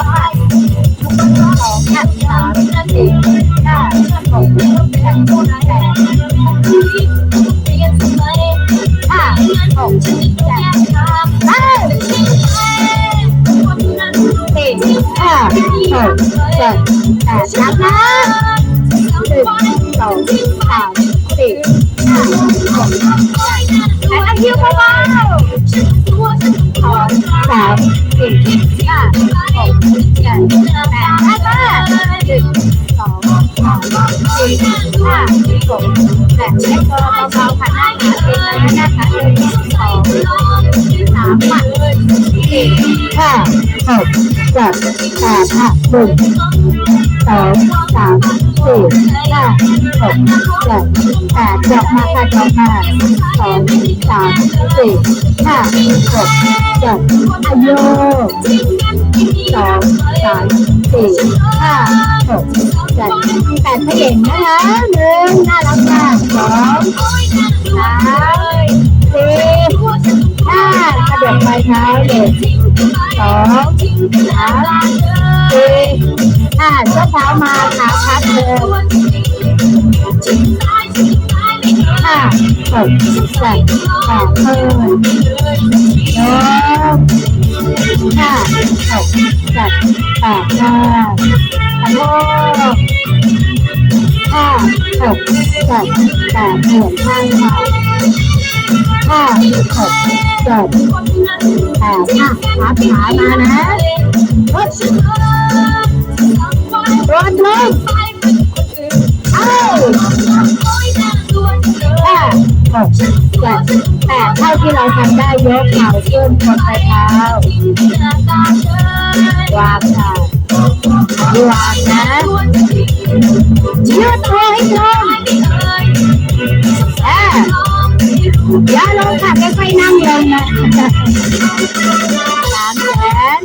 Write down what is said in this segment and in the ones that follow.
ค่ะสองค่ะสามสี่ห้าหกเจ็ดแปดหกเจ็ดแปดเก้าสิบสี่ห้าหกเจ็ดแปดเก้านับนะหนึ่งสองสามสี่ห้าหกแปดเจ็ดแปดห้าห้าหนึ่งสองสามสี่ห้าหกแปดเล็กตัวเบาๆค่ะหน้าขาเองเลยนะคะหนึ่งสองสามค่ะสี่ห้าหกเจ็ดแปดค่ะหนึ่งสองสามสี่ห้าหกเจ็ดแปดดอกมาค่ะดอกมาสองสาม สี่ห้าหกเจ็ดอายุสองสามสี่ห้าหกเจ็ดแปดพเห็นนะคะหนึ่งน่ารักมากสองสามสี่ห้ากระดกปเท้าเด็กสองสามสี่ห้าเจ้าเท้ามาขาพัดเลย ห้าหกเจ็ดแปดเพิ่มสองห้าหกเจ็ดแปดห้าขอโทษห้าหกเจ็ดแปดหมือนข้าห้าหกเจ็ดแปดห้าขาขามานะปึ๊บรวนลงเอ้า ห้าหกเจ็ดแปดเท่าที่เราทำได้ยกเข่าขึ้นบนปลายเท้าวางค่ะวางนะยืดตัวให้ตรงอ่าอย่าลงค่ะค่อยๆนั่งลงนะสามแขน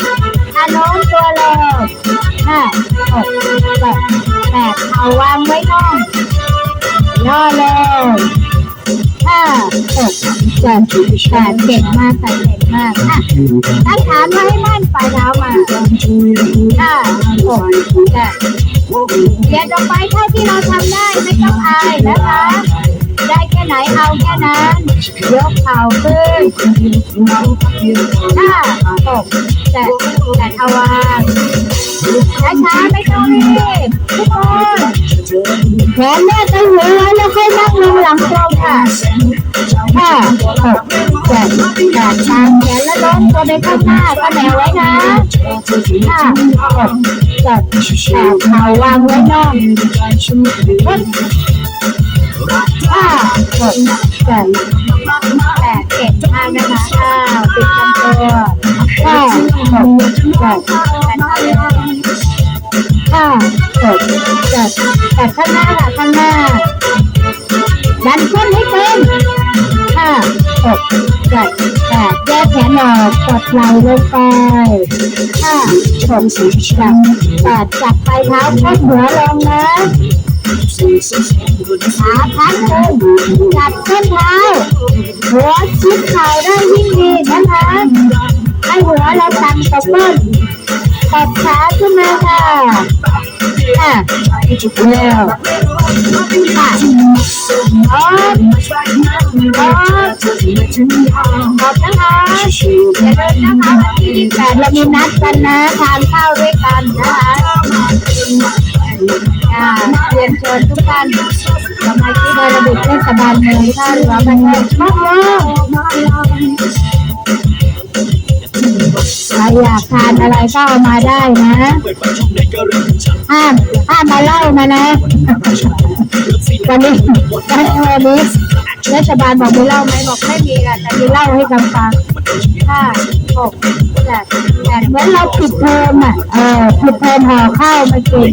อาน้มตัวลงห้าหกเจ็ดแปดเอาวางไว้น่องย่อลง ห้าหกเจ็ดแปดเก่งมากค่ะเก่งมากอะตั้งฐานไว้ให้มั่นปลายเท้ามาห้าหกเจ็ดเดี๋ยวต่อไปเท่าที่เราทำได้ไม่ต้องอายนะคะ ได้แค่ไหนเอาแค่นั้น ยกเข่าขึ้นห้าหกเจ็ดแปดเอาวางช้าๆไม่ต้องรีบทุกคนแขนแม่ตั้งหัวแล้ว ลงหลังตรงค่ะห้าหกเจ็ดแปดตามแขนแล้วล้มตัวไปข้างหน้าก็แนวไว้นะห้าหกเจ็ดแปดเข่าวางไว้นองปึ๊บห้าหกเจ็ดแปดเจ็ดห้านะคะอ้าวปิดลำตัวห้าหกเจ็ดแปดห้าหกเจ็ดแปดข้างหน้าค่ะข้างหน้า ดันก้นให้เต็มห้าหกเจ็ดแปดแยกแขนออกกดไหล่ลงไปห้าหกเจ็ดแปดจับปลายเท้าก้นหัวลงนะขาพักลงจับส้นเท้า หัวชิดเข่าได้ยิ่งดีนะคะให้หัวเราต่ำกับก้นตบขาขึ้นมาค่ะอะเร็วค่ะออฟออฟขอบนะคะอย่าลืมนะคะวั นที่เรามีนัดกันนะทานข้าวด้วยกันนะคะเรียนเชิญทุกท่านสมาชิกโดยระบบเทศบาลเมืองท่าหลวงบันเทิงมากเลย อยากทานอะไรก็เอามาได้นะห้ามห้ามมาเล่ามานะ วันนี้วันนี้เทศบาลบอกมีเล้าไหมบอกไม่มีค่ะแต่มีเล้าให้กำฟังห้าหกเจ็ดแปดเหมือนเราปิดเทอมอะเออปิดเทอมห่อข้าวมากิน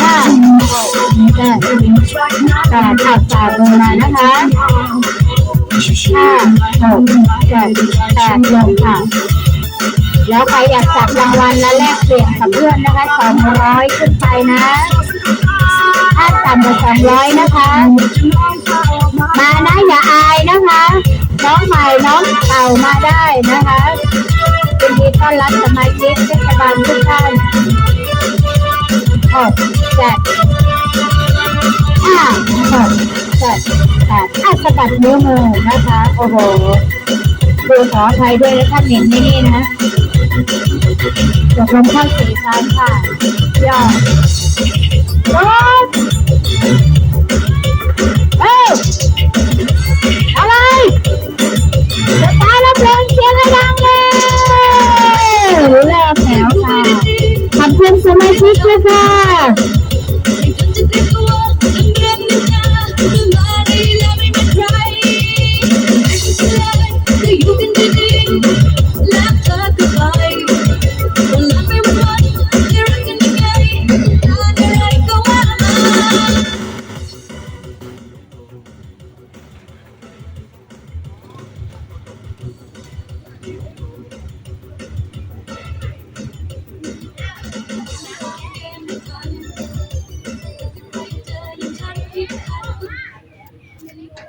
ห้าหกเจ็ดแปดข่าวสารลงมานะคะ ห้าหกเจ็ดแปดลงค่ะ แล้วใครอยากจับรางวัลและแลกเปลี่ยนกับเพื่อนนะคะสองร้อยขึ้นไปนะถ้าต่ำกว่าสองร้อยนะคะ มานะอย่าอายนะคะ น้องใหม่น้องเก่ามาได้นะคะยินดีต้อนรับสมาชิกเทศบาลทุกท่านหกเจ็ดห้าหก เจ็ดแปดอะสะบัดเนิ้วมือนะคะ โอ้โหดูขออภัยด้วยนะท่านเห็นไหมนี่นะตกลงเข้าสี่ครั้งค่ะยอดรถเอ้ยอะไรจะตายแล้วเพลงเสียงให้ดังเลยรู้แล้วแถวค่ะขอบคุณสมาชิกด้วยค่ะ เ